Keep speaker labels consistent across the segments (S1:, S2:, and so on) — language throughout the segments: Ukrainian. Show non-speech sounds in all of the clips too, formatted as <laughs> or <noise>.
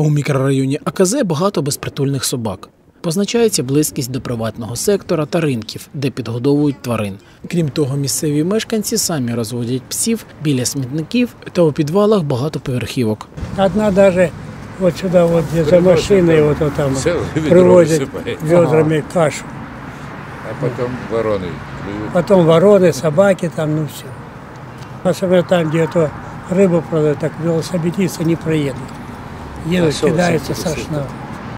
S1: У мікрорайоні АКЗ багато безпритульних собак. Позначається близькість до приватного сектора та ринків, де підгодовують тварин. Крім того, місцеві мешканці самі розводять псів біля смітників та у підвалах багатоповерхівок.
S2: Одна даже вот сюда вот где за машиной вот, вот там
S3: Целое <laughs> ведро
S2: привозят
S3: высыпает.
S2: ведрами кашу.
S3: А потом вороны клюют.
S2: Потом вороны, собаки там, ну все. Особенно там, где то рыбу продают, так велосипедисты не проедут. Едут, кидаются со шнура.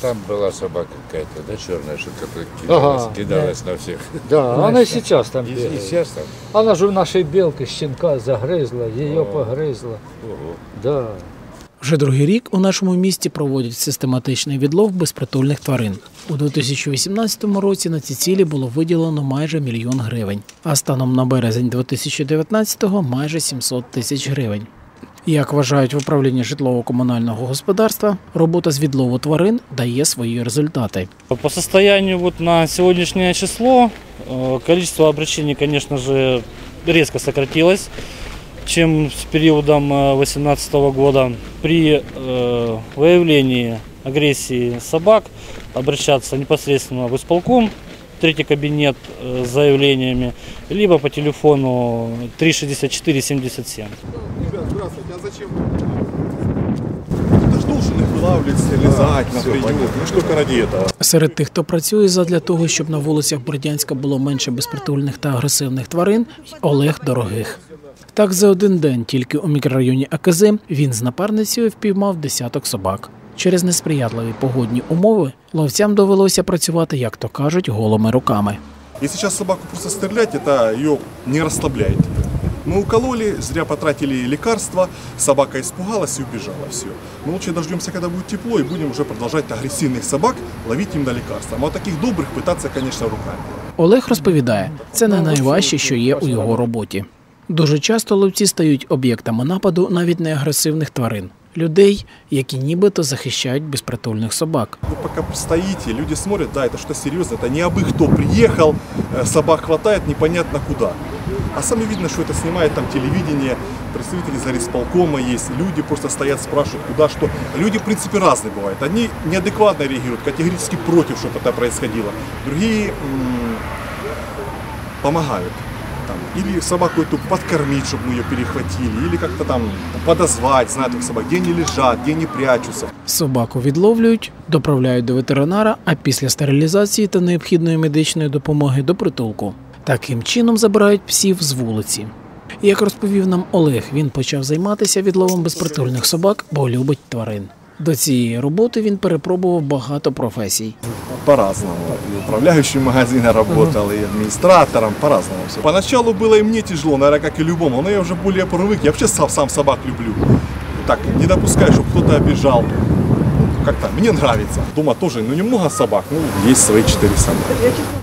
S3: Там была собака какая-то, да, черная, что которая
S4: Ага,
S3: кидалась, кидалась на всех.
S4: Да, она и сейчас там
S3: И, и
S4: бегает.
S3: сейчас там.
S4: Она же у нашей белки щенка загрызла, ее
S3: О.
S4: погрызла.
S3: Ого.
S4: Да.
S1: Вже другий рік у нашому місті проводять систематичний відлов безпритульних тварин. У 2018 році на ці цілі було виділено майже мільйон гривень, а станом на березень 2019-го майже 700 тисяч гривень. Як вважають в управлінні житлово-комунального господарства, робота з відлову тварин дає свої результати.
S5: По состоянию вот на сегодняшнее число э, количество обращений, конечно же, резко сократилось, чем с периодом 2018 года. При э, выявлении агрессии собак обращаться непосредственно в исполком, третий кабинет э, с заявлениями, либо по телефону 364 77.
S6: Ребят, здравствуйте, а зачем? Это ж должен их вылавливать, стерилизовать на приют. Ну что только ради этого.
S1: Серед тих, хто працює задля того, щоб на вулицях Бердянська було менше безпритульних та агресивних тварин, й Олег Дорогих. Так за один день тільки у мікрорайоні АКЗ він з напарницею впіймав десяток собак. Через несприятливі погодні умови ловцям довелося працювати, як то кажуть, голими руками.
S6: Если сейчас собаку просто стрелять, это ее не расслабляет. Мы укололи, зря потратили лекарства, собака испугалась и убежала. Все. Мы лучше дождемся, когда будет тепло, и будем уже продолжать агрессивных собак ловить им на лекарства. А вот таких добрых пытаться, конечно, руками.
S1: Олег розповідає, це не найважче, що є у його роботі. Дуже часто ловці стають об'єктами нападу навіть не агресивних тварин людей, які нібито захищають безпритульних собак.
S6: Вы пока стоите, люди смотрят, да, это что-то серьезное, это не абы кто приехал, э, собак хватает непонятно куда. А сами видно, что это снимает там телевидение, представители зарисполкома есть, люди просто стоят, спрашивают, куда что. Люди, в принципе, разные бывают. Одни неадекватно реагируют, категорически против, чтобы это происходило. Другие м, помогают. Там, или собаку эту подкормить, чтобы мы ее перехватили, или как-то там подозвать, знают их собак, где они лежат, где они прячутся.
S1: Собаку відловлюють, доправляють до ветеринара, а після стерилізації та необхідної медичної допомоги до притулку. Таким чином забирають псів з вулиці. Як розповів нам Олег, він почав займатися відловом безпритульних собак, бо любить тварин. До цієї роботи він перепробував багато професій.
S6: по-разному. И управляющим магазина работал, и администратором, по-разному все. Поначалу было и мне тяжело, наверное, как и любому, но я уже более привык. Я вообще сам, сам собак люблю. Так, не допускаю, чтобы кто-то обижал. Ну, Как-то мне нравится. Дома тоже, ну, немного собак, ну, есть свои четыре собаки.